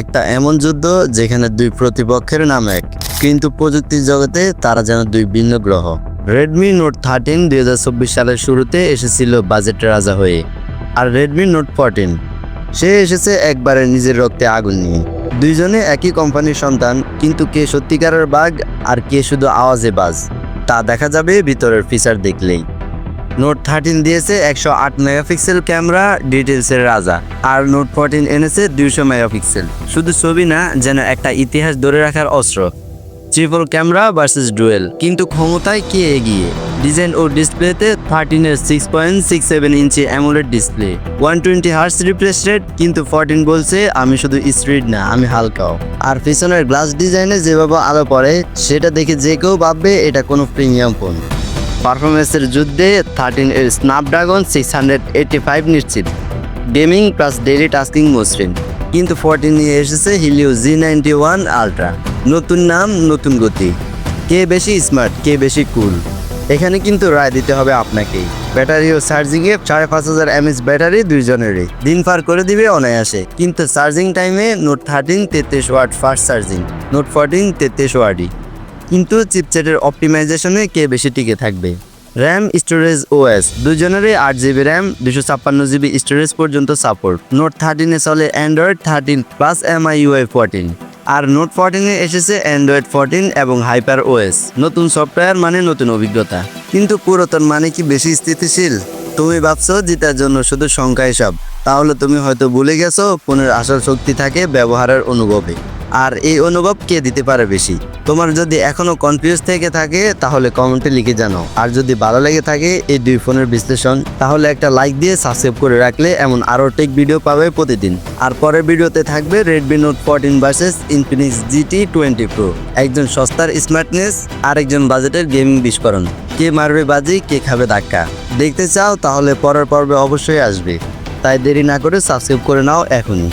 একটা এমন যুদ্ধ যেখানে দুই প্রতিপক্ষের নাম এক। কিন্তু প্রযুক্তির জগতে তারা যেন দুই ভিন্ন গ্রহ। রেডমি নোট থার্টিন দুই হাজার চব্বিশ সালের শুরুতে এসেছিল বাজেটের রাজা হয়ে। আর রেডমি নোট ফোরটিন সে এসেছে একবারে নিজের রক্তে আগুন নিয়ে। দুইজনে একই কোম্পানির সন্তান, কিন্তু কে সত্যিকারের বাঘ আর কে শুধু আওয়াজে বাজ, তা দেখা যাবে ভিতরের ফিচার দেখলেই। নোট থার্টিন দিয়েছে একশো আট মেগাপিক্সেল ক্যামেরা ডিটেলসের রাজা। আর নোট ফোরটিন এনেছে দুইশো মেগাপিক্সেল। শুধু ছবি না, যেন একটা ইতিহাস ধরে রাখার অস্ত্র। ট্রিপল ক্যামেরা ভার্সেস ডুয়েল কিন্তু ক্ষমতায় কে এগিয়ে? ডিজাইন ও ডিসপ্লেতে থার্টিনের six point six seven inch AMOLED display one twenty hertz refresh rate কিন্তু ফোরটিন বলছে, আমি শুধু স্পিড না, আমি হালকাও। আর পিছনের গ্লাস ডিজাইনে যেভাবে আলো পড়ে, সেটা দেখে যে কেউ ভাববে, এটা কোনো প্রিমিয়াম ফোন পারফরমেন্সের যুদ্ধে থার্টিন এর Snapdragon, six hundred eighty five নিশ্চিত। গেমিং প্লাস ডেইলি টাস্কিং মসৃণ। কিন্তু ফোরটিন নিয়ে এসেছে Helio G ninety one ultra. নতুন নাম, নতুন গতি। কে বেশি স্মার্ট, কে বেশি কুল? এখানে কিন্তু রায় দিতে হবে আপনাকেই ব্যাটারি ও চার্জিংয়ে সাড়ে পাঁচ হাজার এমএস ব্যাটারি দুইজনেরই। দিন পার করে দিবে অনায়াসে। কিন্তু চার্জিং টাইমে নোট থার্টিন তেত্রিশ watt fast charging, Note fourteen তেত্রিশ ওয়াটই কিন্তু চিপসেটের অপটিমাইজেশনে কে বেশি টিকে থাকবে? RAM, storage, OS. দুজনেরই আট জিবি র্যাম, দুশো ছাপ্পান্ন জিবি স্টোরেজ পর্যন্ত সাপোর্ট। নোট থার্টিনে চলে Android, thirteen plus MI UI fourteen. আর নোট ফোরটিনে এসেছে অ্যান্ড্রয়েড ফোরটিন এবং হাইপার ওএস। নতুন সফটওয়্যার মানে নতুন অভিজ্ঞতা। কিন্তু পুরাতন মানে কি বেশি স্থিতিশীল? তুমি ভাবছ জেতার জন্য শুধু সংখ্যাই সব। তাহলে তুমি হয়তো ভুলে গেছো, ফোনের আসল শক্তি থাকে ব্যবহারের অনুভবে। আর এই অনুভব কে দিতে পারে বেশি? তোমার যদি এখনও কনফিউজ থেকে থাকে, তাহলে কমেন্টে লিখে জানাও। আর যদি ভালো লেগে থাকে এই দুই ফোনের বিশ্লেষণ, তাহলে একটা লাইক দিয়ে সাবস্ক্রাইব করে রাখলে এমন আরও টেক ভিডিও পাবে প্রতিদিন। আর পরের ভিডিওতে থাকবে Redmi Note fourteen versus Infinix GT twenty pro একজন সস্তার স্মার্টনেস আর একজন বাজেটের গেমিং বিস্ফোরণ। কে মারবে বাজি, কে খাবে ধাক্কা। দেখতে চাও তাহলে পরের পর্বে অবশ্যই আসবে। তাই দেরি না করে সাবস্ক্রাইব করে নাও এখনই।